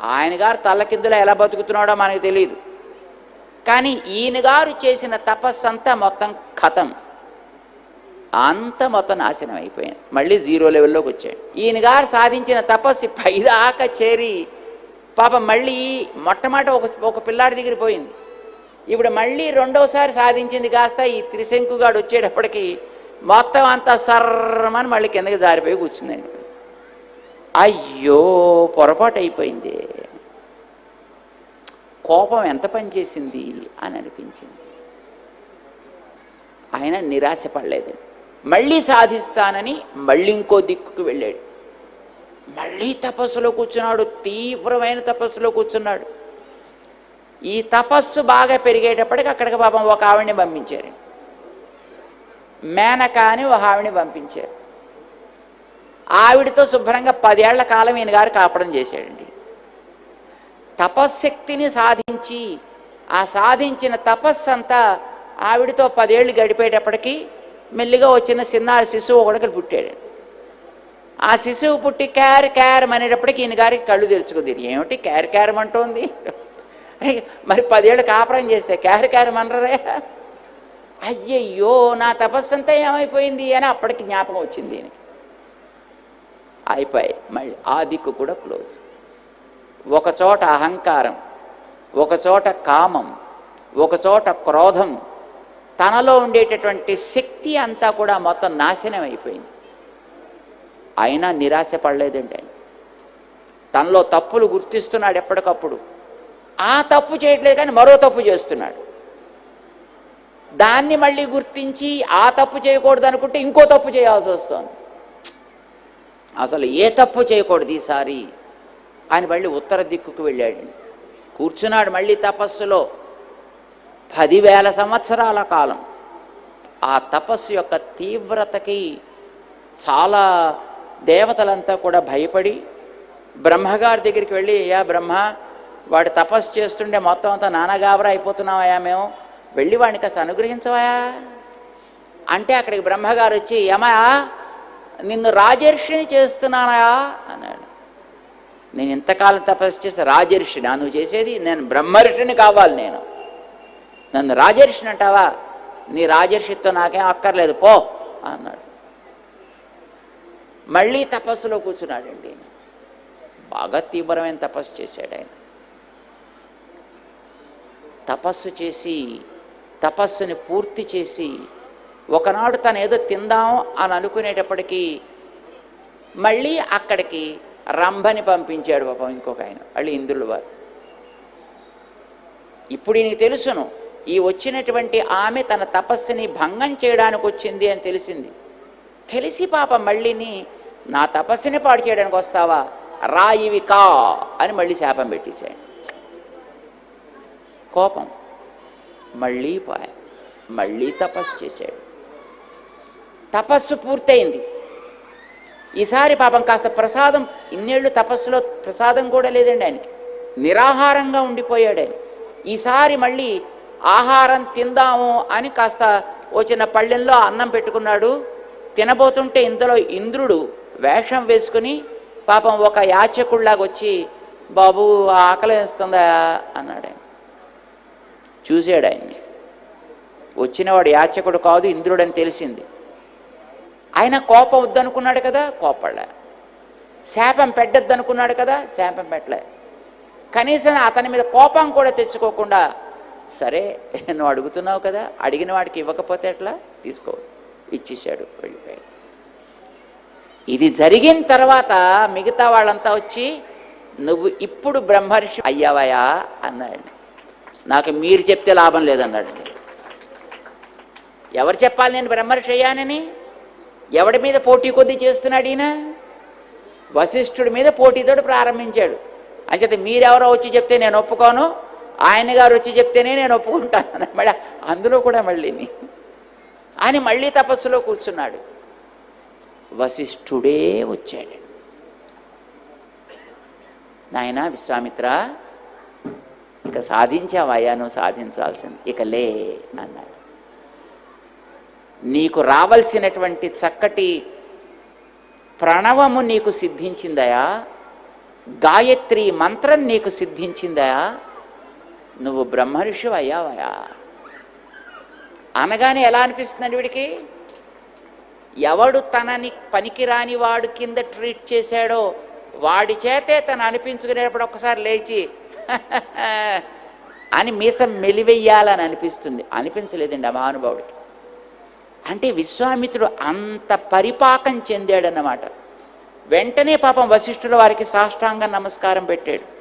ఆయన గారు తల్లకిందులో ఎలా బతుకుతున్నాడో మనకు తెలియదు కానీ ఈయన గారు చేసిన తపస్సు అంతా మొత్తం కథం అంత మొత్తం నాశనం అయిపోయింది మళ్ళీ జీరో లెవెల్లోకి వచ్చాడు ఈయన గారు సాధించిన తపస్సు పైదాకా చేరి పాపం మళ్ళీ మొట్టమొదట ఒక ఒక పిల్లాడి దగ్గర పోయింది. ఇప్పుడు మళ్ళీ రెండోసారి సాధించింది కాస్త ఈ త్రిశంకుగాడు వచ్చేటప్పటికి మొత్తం అంతా సర్రమని మళ్ళీ కిందకి జారిపోయి కూర్చుందండి. అయ్యో పొరపాటు అయిపోయింది. కోపం ఎంత పనిచేసింది అని అనిపించింది. ఆయన నిరాశ పడలేదు మళ్ళీ సాధిస్తానని మళ్ళీ ఇంకో దిక్కుకు వెళ్ళాడు. మళ్ళీ తపస్సులో కూర్చున్నాడు తీవ్రమైన తపస్సులో కూర్చున్నాడు. ఈ తపస్సు బాగా పెరిగేటప్పటికి అక్కడికి పాపం ఒక ఆవిడని పంపించారు. మేనక అని ఒక ఆవిడని పంపించారు. ఆవిడతో శుభ్రంగా పదేళ్ళ కాలం ఈయన గారు కాపడం చేశాడండి. తపశ్శక్తిని సాధించి ఆ సాధించిన తపస్సు అంతా ఆవిడతో పదేళ్ళు గడిపేటప్పటికీ మెల్లిగా వచ్చిన చిన్న శిశువు ఒకడికి పుట్టాడు. ఆ శిశువు పుట్టి క్యార్ క్యారం అనేటప్పటికి ఈయన గారికి కళ్ళు తెరుచుకుంది. ఏమిటి క్యార్ క్యారం అంటోంది? మరి పదేళ్ళు కాపురం చేస్తే క్యార్ క్యారం అనరే? అయ్యయ్యో నా తపస్సు అంతా ఏమైపోయింది అని అప్పటికి జ్ఞాపకం వచ్చింది ఈయనకి. అయిపోయి మళ్ళీ ఆ దిక్కు కూడా క్లోజ్. ఒకచోట అహంకారం ఒకచోట కామం ఒక చోట క్రోధం తనలో ఉండేటటువంటి శక్తి అంతా కూడా మొత్తం నాశనం అయిపోయింది. అయినా నిరాశ పడలేదండి ఆయన. తనలో తప్పులు గుర్తిస్తున్నాడు ఎప్పటికప్పుడు. ఆ తప్పు చేయట్లేదు కానీ మరో తప్పు చేస్తున్నాడు. దాన్ని మళ్ళీ గుర్తించి ఆ తప్పు చేయకూడదు అనుకుంటే ఇంకో తప్పు చేయాల్సి వస్తుంది. అసలు ఏ తప్పు చేయకూడదు ఈసారి? ఆయన మళ్ళీ ఉత్తర దిక్కుకు వెళ్ళాడు. కూర్చున్నాడు మళ్ళీ తపస్సులో. పదివేల సంవత్సరాల కాలం. ఆ తపస్సు యొక్క తీవ్రతకి చాలా దేవతలంతా కూడా భయపడి బ్రహ్మగారి దగ్గరికి వెళ్ళి అయ్యా బ్రహ్మ వాడు తపస్సు చేస్తుండే మొత్తం అంతా నానగాబరా అయిపోతున్నావయ్యా మేము. వెళ్ళి వాడిని కాస్త అనుగ్రహించవయా అంటే అక్కడికి బ్రహ్మగారు వచ్చి ఏమయా నిన్ను రాజర్షిని చేస్తున్నానయా అన్నాడు. నేను ఇంతకాలం తపస్సు చేస్తే రాజర్షిని నువ్వు చేసేది నేను బ్రహ్మర్షిని కావాలి నేను. నన్ను రాజర్షిని అంటావా? నీ రాజర్షితో నాకేం అక్కర్లేదు పో అన్నాడు. మళ్ళీ తపస్సులో కూర్చున్నాడండి ఈయన. బాగా తీవ్రమైన తపస్సు చేశాడు ఆయన. తపస్సు చేసి తపస్సుని పూర్తి చేసి ఒకనాడు తను ఏదో తిందాం అని అనుకునేటప్పటికీ మళ్ళీ అక్కడికి రంభని పంపించాడు పాపం ఇంకొక ఆయన మళ్ళీ ఇంద్రుల వారు. ఇప్పుడు నీకు తెలుసును ఈ వచ్చినటువంటి ఆమె తన తపస్సుని భంగం చేయడానికి వచ్చింది అని తెలిసింది. తెలిసి పాప మళ్ళీని నా తపస్సుని పాడు చేయడానికి వస్తావా? రాయివి కా అని మళ్ళీ శాపం పెట్టేశాడు. కోపం మళ్ళీ పాయ మళ్ళీ తపస్సు చేశాడు. తపస్సు పూర్తయింది. ఈసారి పాపం కాస్త ప్రసాదం ఇన్నేళ్ళు తపస్సులో ప్రసాదం కూడా లేదండి ఆయనకి నిరాహారంగా ఉండిపోయాడు ఆయన. ఈసారి మళ్ళీ ఆహారం తిందాము అని కాస్త వచ్చిన పళ్ళెంలో అన్నం పెట్టుకున్నాడు. తినబోతుంటే ఇందులో ఇంద్రుడు వేషం వేసుకుని పాపం ఒక యాచకుళ్ళాగా వచ్చి బాబు ఆకలి వేస్తుందా? అన్నాడు ఆయన. చూశాడు ఆయన్ని. వచ్చినవాడు యాచకుడు కాదు ఇంద్రుడని తెలిసింది. ఆయన కోపం వద్దనుకున్నాడు కదా కోపడలే శాపం పెట్టద్దనుకున్నాడు కదా శాపం పెట్టలే. కనీసం అతని మీద కోపం కూడా తెచ్చుకోకుండా సరే నువ్వు అడుగుతున్నావు కదా అడిగిన వాడికి ఇవ్వకపోతే ఎట్లా? తీసుకో. ఇచ్చేసాడు వెళ్ళిపోయాడు. ఇది జరిగిన తర్వాత మిగతా వాళ్ళంతా వచ్చి నువ్వు ఇప్పుడు బ్రహ్మర్షి అయ్యావయా? అన్నాడు నాకు మీరు చెప్తే లాభం లేదన్నాడు ఎవరు చెప్పాలి నేను బ్రహ్మర్షి అయ్యానని? ఎవడి మీద పోటీ కొద్దీ చేస్తున్నాడు ఈయన? వశిష్ఠుడి మీద పోటీతోటి ప్రారంభించాడు. అంచేత మీరెవరో వచ్చి చెప్తే నేను ఒప్పుకోను ఆయన గారు వచ్చి చెప్తేనే నేను ఒప్పుకుంటాను మళ్ళీ అందులో కూడా మళ్ళీని అని మళ్ళీ తపస్సులో కూర్చున్నాడు. వశిష్ఠుడే వచ్చాడు. నాయన విశ్వామిత్ర ఇక సాధించావయ్యా నువ్వు సాధించాల్సింది. ఇక లే అన్నాడు. నీకు రావలసినటువంటి చక్కటి ప్రణవము నీకు సిద్ధించిందయా? గాయత్రి మంత్రం నీకు సిద్ధించిందయా? నువ్వు బ్రహ్మర్షి అయ్యావయా? అనగానే ఎలా అనిపిస్తుందండి వీడికి? ఎవడు తనని పనికిరాని వాడు కింద ట్రీట్ చేశాడో వాడి చేతే తను అనిపించుకునేటప్పుడు ఒక్కసారి లేచి అని మీసం మెలివెయ్యాలని అనిపిస్తుంది. అనిపించలేదండి ఆ మహానుభావుడికి. అంటే విశ్వామిత్రుడు అంత పరిపాకం చెందాడన్నమాట. వెంటనే పాపం వశిష్ఠుల వారికి సాష్టాంగ నమస్కారం పెట్టాడు.